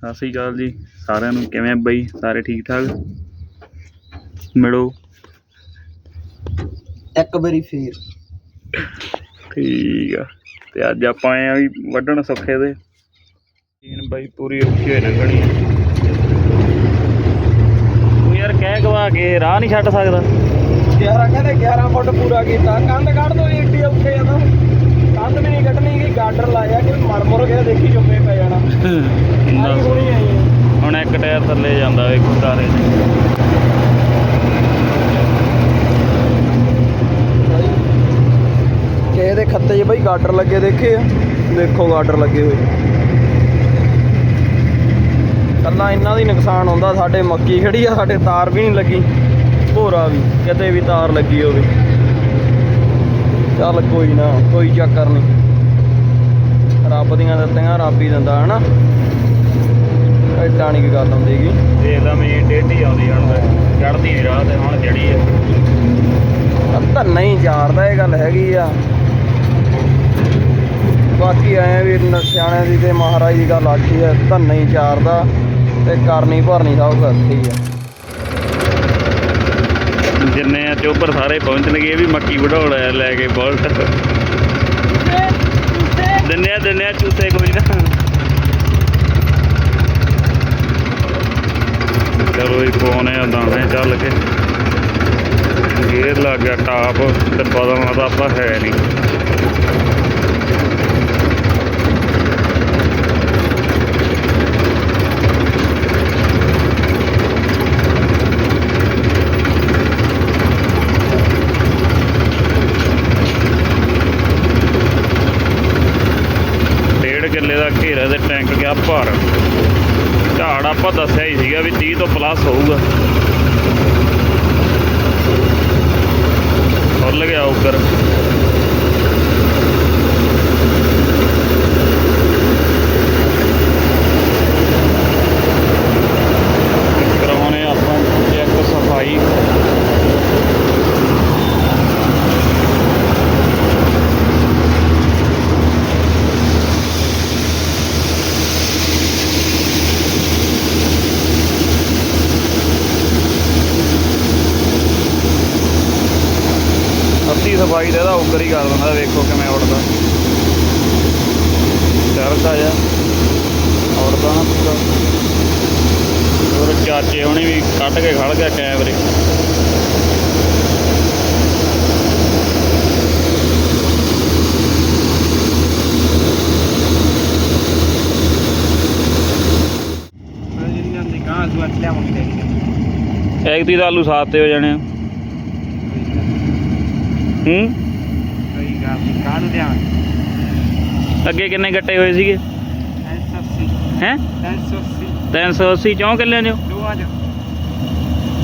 ਸਤਿ ਸ੍ਰੀ ਅਕਾਲ ਜੀ ਸਾਰਿਆਂ ਨੂੰ ਕਿਵੇਂ ਆ ਬਈ? ਸਾਰੇ ਠੀਕ ਠਾਕ? ਮਿਲੋ। ਇੱਕ ਵਾਰੀ ਫੇਰ। ਠੀਕ ਆ। ਤੇ ਅੱਜ ਆਪਾਂ ਆਏ ਆ ਵੀ ਵੱਢਣ ਸੁੱਖੇ ਦੇ। ਤੀਨ ਬਾਈ ਪੂਰੀ ਔਖੀ ਹੋਈ ਲੰਘਣੀ ਤੂੰ ਯਾਰ ਕਹਿ ਗਵਾ ਕੇ ਰਾਹ ਨਹੀਂ ਛੱਡ ਸਕਦਾ। 11 ਕਹਿੰਦੇ 11 ਫੁੱਟ ਪੂਰਾ ਕੀਤਾ। ਕੰਧ ਕੱਢ ਦੋ ਏਡੀ ਔਖੇ ਆ ਤਾਂ। ਕੰਧ ਵੀ ਨਹੀਂ ਕੱਢਣੀ ਕਿ ਗਾਡਰ ਲਾਇਆ ਕੋਈ ਮਰ ਮੁਰ ਗਿਆ ਦੇਖੀ ਜੁੰਮੇ ਪੈ ਜਾਣਾ। ਆਈ ਹੁਣੀ ਆਈ ਹੈ। ਹੁਣ ਇੱਕ ਟਾਇਰ ਥੱਲੇ ਜਾਂਦਾ ਵੇ ਗੁੱਦਾਰੇ ਕਿਸੇ ਦੇ ਖੱਤੇ 'ਚ ਬਈ ਗਾਡਰ ਲੱਗੇ ਦੇਖੇ ਆ। ਦੇਖੋ ਗਾਡਰ ਲੱਗੇ ਹੋਏ। ਕੱਲਾ ਇੰਨਾ ਦੀ ਨੁਕਸਾਨ ਹੁੰਦਾ ਸਾਡੇ ਮੱਕੀ ਖੜੀ ਆ ਸਾਡੇ ਤਾਰ ਵੀ ਨਹੀਂ ਲੱਗੀ। ਭੋਰਾ ਵੀ ਕਿਤੇ ਵੀ ਤਾਰ ਲੱਗੀ ਹੋਵੇ। ਚੱਲ ਕੋਈ ਨਾ ਕੋਈ ਚੱਕਰ ਨਹੀਂ। ਰੱਬ ਦੀਆਂ ਦਿੱਤੀਆਂ ਰੱਬ ਹੀ ਦਿੰਦਾ ਹਨਾ? ਐਡਾ ਨਹੀਂ ਕੀ ਗੱਲ ਹੁੰਦੀਗੀ ਦੇਖ ਲਾ ਮੇਨ ਡੇਢੀ ਆਉਂਦੀ ਹੁਣ ਚੜਦੀ ਨਹੀਂ ਰਾਹ ਤੇ ਹੁਣ ਜੜੀ ਹੈ। ਤਾਂ ਨਹੀਂ ਚਾਰਦਾ ਇਹ ਗੱਲ ਹੈਗੀ ਆ। ਬਾਕੀ ਐ ਵੀ ਸਿਆਣਿਆਂ ਦੀ ਤੇ ਮਹਾਰਾਜ ਦੀ ਗੱਲ ਆਖੀ ਹੈ ਤਾਂ ਨਹੀਂ ਚਾਰਦਾ ਤੇ ਕਰਨੀ ਭਰਨੀ ਸਭ ਕਰਤੀ ਆ। ਜਿੰਨੇ ਆ ਚੋਬਰ ਸਾਰੇ ਪਹੁੰਚਣਗੇ, ਇਹ ਵੀ ਮੱਕੀ ਵਢਾਉਣ ਲੈ ਕੇ ਬੁਲਟ। ਦਿੰਨੇ ਆ ਦਿੰਨੇ ਆ ਚੂਸੇ ਕੋਈ ਨਾ। ਚਲੋ ਇਹ ਫੋਨ ਹੈ ਦਾਣੇ ਚੱਲ ਕੇ। ਗੇਰ ਲੱਗ ਗਿਆ, ਟਾਪ ਤੇ ਬਦਲਣਾ ਤਾਂ ਆਪਾਂ ਹੈ ਨਹੀਂ। ਕਿੱਲੇ ਦਾ ਘੇਰਾ ਤੇ ਟੈਂਕ ਗਿਆ ਭਰ। ਝਾੜ ਆਪਾਂ ਦੱਸਿਆ ਹੀ ਸੀਗਾ ਵੀ 30 ਤੋਂ ਪਲੱਸ ਹੋਊਗਾ। ਫੁੱਲ ਗਿਆ ਉੱਪਰ ਕਰਾਉਣੇ ਆਪਾਂ ਚੈੱਕ ਸਫ਼ਾਈ ਅੱਧੀ ਸਫ਼ਾਈ ਤੇ ਇਹਦਾ ਉੱਪਰ ਹੀ ਕਰ ਦਿੰਦਾ ਵੇਖੋ ਕਿਵੇਂ ਉੱਡਦਾ। ਚੜਦਾ ਜਾ ਉੱਡਦਾ ਨਾ ਪੂਰਾ। ਹੋਰ ਚਾਚੇ ਹੁਣੀ ਵੀ ਕੱਢ ਕੇ ਖੜ ਗਿਆ ਕੈਮਰੇ। ਜਿੰਨਾਂ ਦੀ ਆਲੂ ਸਾਤ ਤੇ ਹੋ ਜਾਣੇ ਆ। ਹੂੰ? ਕੋਈ ਗੱਲ ਨਹੀਂ ਗਾਂ ਨੂੰ ਲਿਆਵਾਂਗੇ ਅੱਗੇ ਕਿੰਨੇ ਗੱਟੇ ਹੋਏ ਸੀਗੇ? 180 ਹੈ? 180 380 ਚੌਂ ਕਿੱਲਿਆਂ ਚੋਂ? ਦੋ ਆ ਜਾ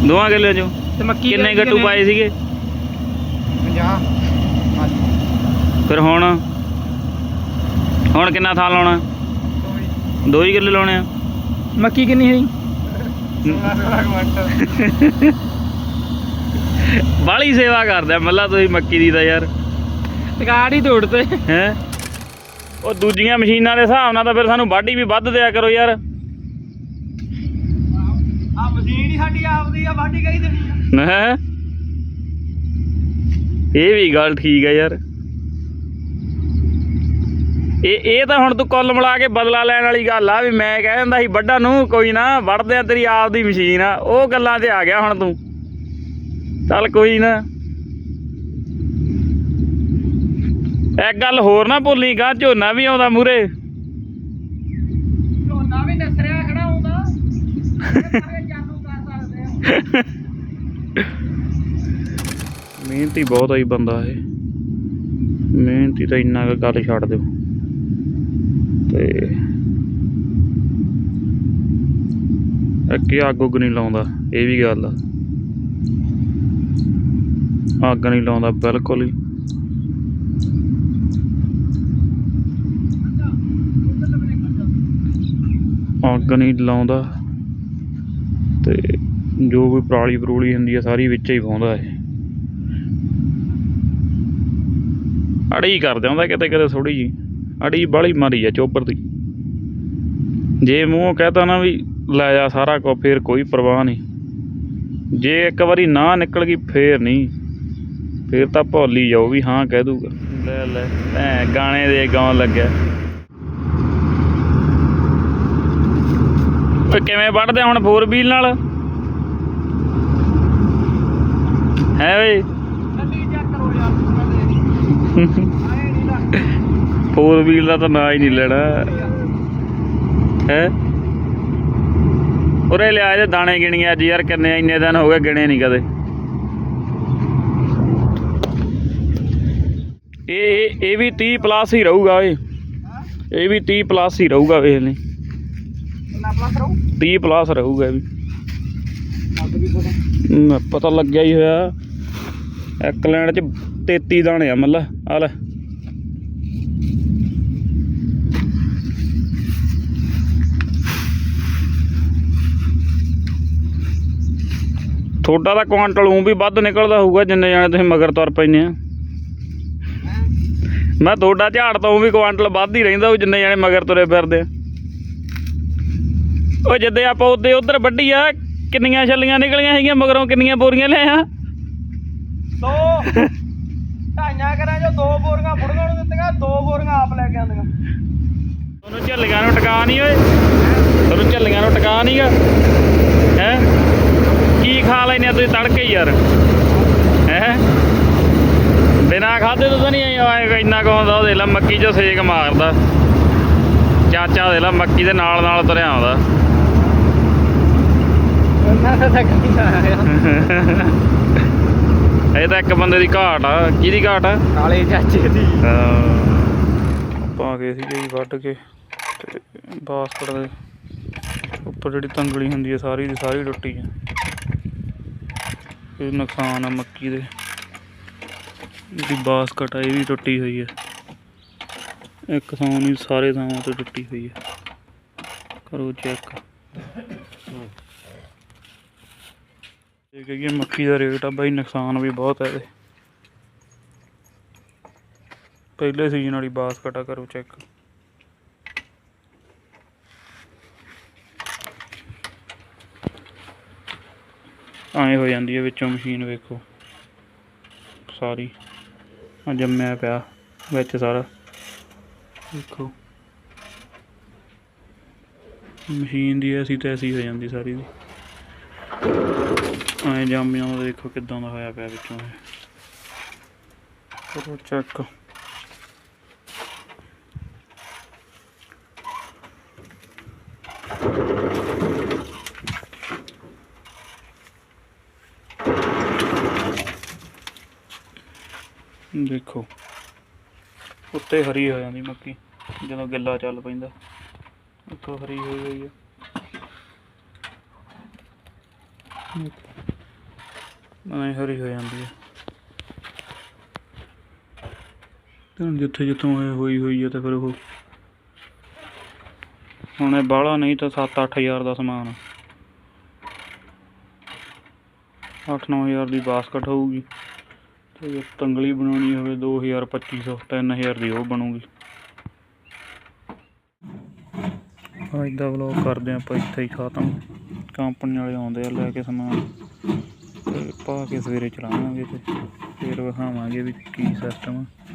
ਦੋਵਾਂ ਕਿੱਲਿਆਂ ਚੋਂ? ਤੇ ਮੱਕੀ ਕਿੰਨੇ ਗੱਟੂ ਪਾਏ ਸੀਗੇ? 50 ਫਿਰ ਹੁਣ? ਹੁਣ ਕਿੰਨਾ ਥਾਂ ਲਾਉਣਾ? ਦੋ ਹੀ। ਕਿੱਲੇ ਲਾਉਣੇ ਆ? ਮੱਕੀ ਕਿੰਨੀ ਹੋਈ? ਬਾਹਲੀ ਸੇਵਾ ਕਰਦਾ ਮੱਲਾ ਤੁਸੀਂ ਮੱਕੀ ਦੀ ਤਾਂ ਯਾਰ। ਟਿਕਾੜ ਹੀ ਤੋੜ ਤੇ। ਹੈ? ਉਹ ਦੂਜੀਆਂ ਮਸ਼ੀਨਾਂ ਦੇ ਹਿਸਾਬ ਨਾਲ ਤਾਂ ਫਿਰ ਸਾਨੂੰ ਵਾਢੀ ਵੀ ਵੱਧ ਦਿਆ ਕਰੋ ਯਾਰ। ਆ ਮਸ਼ੀਨ ਹੀ ਸਾਡੀ ਆਪਦੀ ਆ ਵਾਢੀ ਕਹੀ ਦੇਣੀ ਆ। ਹੈ? ਇਹ ਵੀ ਗੱਲ ਠੀਕ ਹੈ ਯਾਰ। ਇਹ ਇਹ ਤਾਂ ਹੁਣ ਤੂੰ ਕੁੱਲ ਮਿਲਾ ਕੇ ਬਦਲਾ ਲੈਣ ਵਾਲੀ ਗੱਲ ਆ ਵੀ ਮੈਂ ਕਹਿ ਦਿੰਦਾ ਸੀ ਵੱਡਾ ਨੂੰ ਕੋਈ ਨਾ ਵੜਦੇ ਆ ਤੇਰੀ ਆਪ ਦੀ ਮਸ਼ੀਨ ਆ ਉਹ ਗੱਲਾਂ ਤੇ ਆ ਗਿਆ ਹੁਣ ਤੂੰ। ਚੱਲ ਕੋਈ ਨਾ। ਇੱਕ ਗੱਲ ਹੋਰ ਨਾ ਭੁੱਲੀ ਗਾ ਝੋਨਾ ਵੀ ਆਉਂਦਾ ਮੂਰੇ ਝੋਨਾ ਵੀ ਨਸਰਿਆ ਖੜਾ ਹੁੰਦਾ। ਜਾਨੂ ਕਰ ਸਕਦੇ ਆ ਮਿਹਨਤੀ ਬਹੁਤ ਆਈ ਬੰਦਾ ਇਹ। ਮਿਹਨਤੀ ਤਾਂ ਇੰਨਾ ਕੁ ਗੱਲ ਛੱਡ ਦਿਓ। ਤੇ ਅੱਗੇ ਉੱਗ ਨਹੀਂ ਲਾਉਂਦਾ ਇਹ ਵੀ ਗੱਲ ਆ। ਅੱਗ ਨਹੀਂ ਲਾਉਂਦਾ, ਬਿਲਕੁਲ ਹੀ। ਅੱਗ ਨਹੀਂ ਲਾਉਂਦਾ ਤੇ ਜੋ ਵੀ ਪਰਾਲੀ ਪਰੂਲੀ ਹੁੰਦੀ ਆ, ਸਾਰੀ ਵਿੱਚ ਹੀ ਪਾਉਂਦਾ ਇਹ। ਅੜੀ ਕਰ ਦਿਆਂਦਾ ਕਿਤੇ ਕਿਤੇ ਥੋੜੀ ਜੀ ਅੜੀ ਬਾਲੀ ਮਾਰੀ ਆ ਚੋਪਰ ਦੀ। ਜੇ ਮੂੰਹ ਕਹਤਾ ਨਾ ਵੀ ਲੈ ਜਾ ਸਾਰਾ ਕੁਝ ਫੇਰ ਕੋਈ ਪਰਵਾਹ ਨਹੀਂ। ਜੇ ਇੱਕ ਵਾਰੀ ਨਾ ਨਿਕਲ ਗਈ, ਫੇਰ ਨਹੀਂ। ਫਿਰ ਤਾਂ ਭੁੱਲ ਹੀ ਜਾਓ ਵੀ ਹਾਂ ਕਹਿ ਦੂਗਾ। ਲੈ ਲੈ ਐ ਗਾਣੇ ਦੇ ਗਾਉਣ ਲੱਗਿਆ। ਓਏ, ਕਿਵੇਂ ਵੱਢਦੇ ਹੁਣ ਫੋਰ ਵੀਲ ਨਾਲ? ਹੈ ਓਏ? ਫੋਰ ਵੀਲ ਦਾ ਤਾਂ ਨਾ ਹੀ ਨਹੀਂ ਲੈਣਾ। ਹੈ? ਉਰੇ ਲਿਆ ਇਹਦੇ ਦਾਣੇ ਗਿਣੀਆਂ ਅੱਜ ਯਾਰ, ਕਿੰਨੇ ਇੰਨੇ ਦਿਨ ਹੋ ਗਏ ਗਿਣੇ ਨਹੀਂ ਕਦੇ। ਇਹ ਇਹ- ਇਹ ਵੀ 30 ਪਲੱਸ ਹੀ ਰਹੂਗਾ ਓਏ। ਇਹ ਵੀ 30 ਪਲੱਸ ਹੀ ਰਹੂਗਾ ਵੇਖ ਲਈ ਨਾ ਪਲਸ ਰਹੋ? 30 ਪਲੱਸ ਰਹੂਗਾ ਇਹ ਵੀ। ਪਤਾ ਲੱਗਿਆ ਹੀ ਹੋਇਆ। ਇੱਕ ਲੈਣ ਚ 33 ਦਾਣੇ ਆ ਮੱਲਾ ਆ ਲੈ। ਤੁਹਾਡਾ ਤਾਂ ਕੁਆਂਟਲ ਉਹ ਵੀ ਵੱਧ ਨਿਕਲਦਾ ਹੋਊਗਾ ਜਿੰਨੇ ਜਾਣੇ ਤੁਸੀਂ ਮਗਰ ਤੁਰ ਪੈਨੇ ਆ। ਮੈਂ ਤੁਹਾਡਾ ਝਾੜ ਤਾਂ ਉਹ ਵੀ ਕੁਆਂਟਲ ਵੱਧ ਹੀ ਰਹਿੰਦਾ ਉਹ ਜਿੰਨੇ ਜਾਣੇ ਮਗਰ ਤੁਰੇ ਫਿਰਦੇ ਉਹ ਜਿੱਦੇ ਆਪਾਂ ਉੱਤੇ ਉਧਰ ਵੱਢੀ ਆ ਕਿੰਨੀਆਂ ਛੱਲੀਆਂ ਨਿਕਲੀਆਂ ਹੈਗੀਆਂ ਮਗਰੋਂ ਕਿੰਨੀਆਂ ਬੋਰੀਆਂ ਲਿਆ ਦੋ। ਢਾਈਆਂ ਕਰਾਂ ਜੋ ਦੋ ਬੋਰੀਆਂ ਬੁੜੀਆਂ ਨੂੰ ਦਿੱਤੀਆਂ ਦੋ ਬੋਰੀਆਂ ਆਪ ਲੈ ਕੇ ਆਂਦੀਆਂ ਤੁਹਾਨੂੰ ਝੱਲੀਆਂ ਨੂੰ ਟਿਕਾ ਨਹੀਂ ਓਏ। ਤੁਹਾਨੂੰ ਝੱਲੀਆਂ ਨੂੰ ਟਿਕਾ ਨਹੀਂਗਾ ਹੈ? ਕੀ ਖਾ ਲੈਨੇ ਤੁਸੀਂ ਤੜਕੇ ਯਾਰ? ਹੈ? ਬਿਨਾ ਖਾਦੇ ਤੋਂ ਤਾਂ ਨਹੀਂ ਆਏ ਇੰਨਾ ਕੁ ਹੁੰਦਾ ਉਹ ਦੇਖ ਲੈ ਮੱਕੀ 'ਚ ਸੇਕ ਮਾਰਦਾ। ਚਾਚਾ ਦੇ ਲੈ ਮੱਕੀ ਦੇ ਨਾਲ ਨਾਲ ਤੁਰਿਆ ਆਉਂਦਾ। ਇਹ ਤਾਂ ਇੱਕ ਬੰਦੇ ਦੀ ਘਾਟ ਆ। ਕਿਹਦੀ ਘਾਟ ਆ? ਕਾਲੇ ਚਾਚੇ ਦੀ। ਪਾ ਕੇ ਸੀ ਜੀ ਵੱਢ ਕੇ ਤੇ ਬਾਸਕਟ ਦੇ ਉੱਪਰ ਜਿਹੜੀ ਤੰਗਲੀ ਹੁੰਦੀ ਹੈ ਸਾਰੀ ਦੀ ਸਾਰੀ ਟੁੱਟੀ ਹੈ ਇਹ ਨੁਕਸਾਨ ਆ ਮੱਕੀ ਦੇ। ਜਿਹੜੀ ਬਾਸਕਟ ਆ, ਇਹ ਵੀ ਟੁੱਟੀ ਹੋਈ ਹੈ ਇੱਕ ਥਾਂ ਨਹੀਂ ਸਾਰੇ ਥਾਵਾਂ ਤੋਂ ਟੁੱਟੀ ਹੋਈ ਹੈ ਕਰੋ ਚੈੱਕ ਇਹ ਕਹੀਏ ਮੱਕੀ ਦਾ ਰੇਟ ਆ ਬਾਈ, ਨੁਕਸਾਨ ਵੀ ਬਹੁਤ ਹੈ ਇਹਦੇ। ਪਹਿਲੇ ਸੀਜ਼ਨ ਵਾਲੀ ਬਾਸਕਟ ਆ, ਕਰੋ ਚੈੱਕ ਐਂ ਹੋ ਜਾਂਦੀ ਹੈ ਵਿੱਚੋਂ ਮਸ਼ੀਨ ਵੇਖੋ। ਸਾਰੀ। ਜੰਮਿਆ ਪਿਆ, ਵਿੱਚ ਸਾਰਾ। ਦੇਖੋ। ਮਸ਼ੀਨ ਦੀ ਐਸੀ ਤੈਸੀ ਹੋ ਜਾਂਦੀ ਸਾਰੀ ਦੀ। ਐਂ ਜੰਮ ਜਾਂਦਾ ਦੇਖੋ ਕਿਦਾਂ ਦਾ ਹੋਇਆ ਪਿਆ ਵਿੱਚੋਂ ਇਹ। ਕਰੋ ਚੈੱਕ ਦੇਖੋ। ਉੱਤੇ ਹਰੀ ਹੋ ਜਾਂਦੀ ਮੱਕੀ, ਜਦੋਂ ਗਿੱਲਾ ਚੱਲ ਪੈਂਦਾ। ਉੱਤੋਂ ਹਰੀ ਹੋਈ ਹੋਈ ਹੈ ਐਂ ਹਰੀ ਹੋ ਜਾਂਦੀ ਹੈ ਤੇ ਜਿੱਥੇ ਜਿੱਥੋਂ ਇਹ ਹੋਈ ਹੋਈ ਹੈ ਤਾਂ ਫਿਰ ਉਹ ਹੁਣ ਇਹ ਬਾਹਲਾ ਨਹੀਂ ਤਾਂ 7-8000 ਦਾ ਸਮਾਨ 8-9000 ਦੀ ਬਾਸਕਟ ਹੋਊਗੀ। ਤੇ ਤੰਗਲੀ ਬਣਾਉਣੀ ਹੋਵੇ 2000 2500 3000 ਦੀ ਉਹ ਬਣੂਗੀ। ਅੱਜ ਦਾ ਵਲੌਗ ਕਰਦੇ ਆਪਾਂ, ਇੱਥੇ ਹੀ ਖਤਮ। ਕੰਪਨੀ ਵਾਲੇ ਆਉਂਦੇ ਆ ਲੈ ਕੇ ਸਮਾਨ। ਤੇ ਪਾ ਕੇ ਸਵੇਰੇ ਚਲਾਵਾਂਗੇ ਤੇ ਫਿਰ ਵਿਖਾਵਾਂਗੇ ਵੀ ਕੀ ਸਿਸਟਮ ਆ।